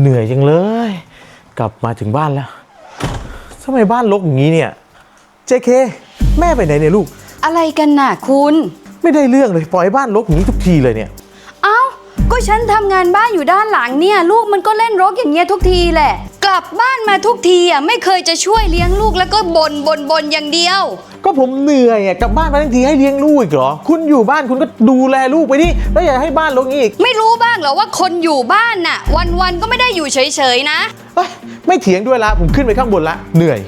เหนื่อยจังเลย กลับมาถึงบ้านแล้วทำไมบ้านรกอย่างนี้เนี่ย JK แม่ไปไหนเนี่ยลูก อะไรกันน่ะคุณ ไม่ได้เรื่องเลยปล่อยให้บ้านรกอย่างนี้ทุกทีเลยเนี่ย เอ้า ก็ฉันทำงานบ้านอยู่ด้านหลังเนี่ย ลูกมันก็เล่นรกอย่างเงี้ยทุกทีแหละ กลับบ้านมาทุกทีอะไม่เคยจะช่วยเลี้ยงลูกแล้วก็บน่นบนบนอย่างเดียว ก็ผมเหนื่อยอะกลับบ้านมาทั้งทีให้เลี้ยงลูกอีกเหรอ คุณอยู่บ้านคุณก็ดูแลลูกไปดิแล้วอย่าให้บ้านรกอย่างนี้อีกไม่รู้บ้างเหรอว่าคนอยู่บ้านน่ะวันวันๆก็ไม่ได้อยู่เฉยๆนะ เอ้ยไม่เถียงด้วยละผมขึ้นไปข้างบนละเหนื่อย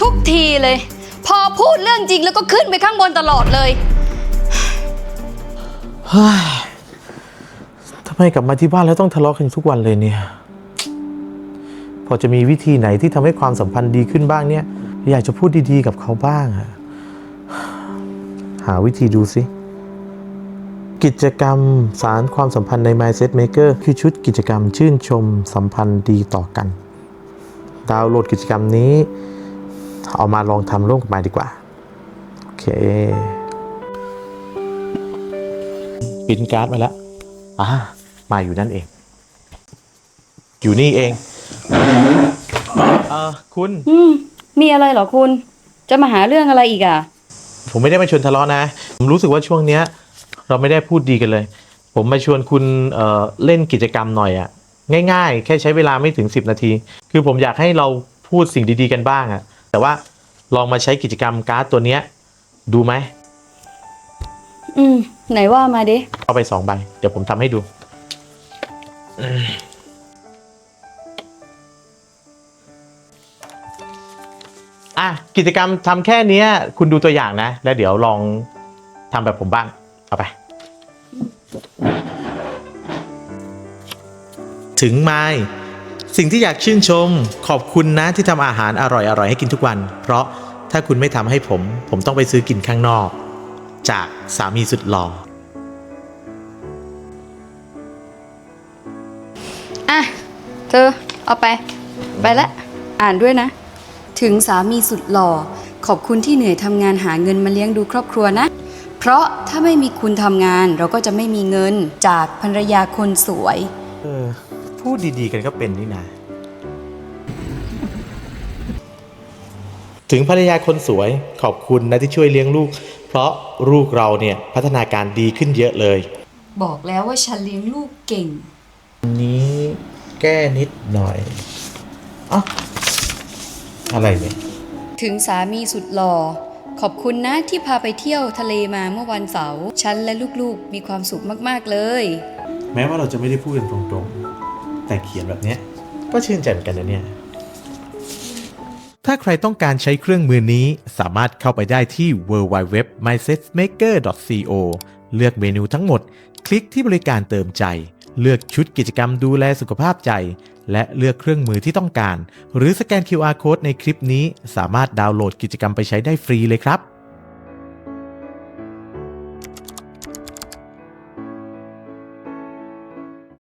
ทุกทีเลย พอพูดเรื่องจริงแล้วก็ขึ้นไปข้างบนตลอดเลยเฮ้ยทำไมกลับมาที่บ้านแล้วต้องทะเลาะกันทุกวันเลยเนี่ย พอจะมีวิธีไหนที่ทำให้ความสัมพันธ์ดีขึ้นบ้างเนี่ย อยากจะพูดดีๆกับเขาบ้างอะหาวิธีดูสิ กิจกรรมสารความสัมพันธ์ใน Mindset Maker คือชุดกิจกรรมชื่นชมสัมพันธ์ดีต่อกัน ดาวน์โหลดกิจกรรมนี้ เอามาลองทำร่วมกันมาดีกว่า โอเคปิ้นการ์ดมาแล้วอ่ามาอยู่นั่นเอง อยู่นี่เอง เออคุณ อืม มีอะไรเหรอคุณ จะมาหาเรื่องอะไรอีกอะ ผมไม่ได้มาชวนทะเลาะนะ ผมรู้สึกว่าช่วงเนี้ย เราไม่ได้พูดดีกันเลย ผมมาชวนคุณเอ่อเล่นกิจกรรมหน่อยอะง่าย ๆ แค่ใช้เวลาไม่ถึง 10 นาที คือผมอยากให้เราพูดสิ่งดีๆกันบ้างอะแต่ว่าลองมาใช้กิจกรรมการ์ดตัวเนี้ย ดูไหมอืม ไหนว่ามาดิเอาไปสองใบเดี๋ยวผมทำให้ดู อะกิจกรรมทำแค่เนี้ยคุณดูตัวอย่างนะ แล้วเดี๋ยวลองทำแบบผมบ้าง เอาไป ถึงไม้สิ่งที่อยากชื่นชม ขอบคุณนะที่ทำอาหารอร่อยๆให้กินทุกวัน เพราะถ้าคุณไม่ทำให้ผม ผมต้องไปซื้อกินข้างนอก จากสามีสุดหล่ออะเธอเอาไป ไปละ อ่านด้วยนะ ถึงสามีสุดหล่อ ขอบคุณที่เหนื่อยทำงานหาเงินมาเลี้ยงดูครอบครัวนะ เพราะถ้าไม่มีคุณทำงานเราก็จะไม่มีเงินจากภรรยาคนสวย เออ พูดดีๆกันก็เป็นนี่นะ ถึงภรรยาคนสวยขอบคุณนะที่ช่วยเลี้ยงลูก เพราะลูกเราเนี่ยพัฒนาการดีขึ้นเยอะเลย บอกแล้วว่าฉันเลี้ยงลูกเก่ง นี้แก้นิดหน่อยอะ อะไรเนี่ยถึงสามีสุดหล่อ ขอบคุณนะที่พาไปเที่ยวทะเลมาเมื่อวันเสาร์ฉันและลูกๆมีความสุขมากๆเลย แม้ว่าเราจะไม่ได้พูดกันตรงๆ แต่เขียนแบบเนี้ยก็ชื่นใจเหมือนกันนะเนี่ย ถ้าใครต้องการใช้เครื่องมือนี้สามารถเข้าไปได้ที่ www.mindsetmaker.co เลือกเมนูทั้งหมด คลิกที่บริการเติมใจ เลือกชุดกิจกรรมดูแลสุขภาพใจ และเลือกเครื่องมือที่ต้องการ หรือสแกน QR Code ในคลิปนี้ สามารถดาวน์โหลดกิจกรรมไปใช้ได้ฟรีเลยครับ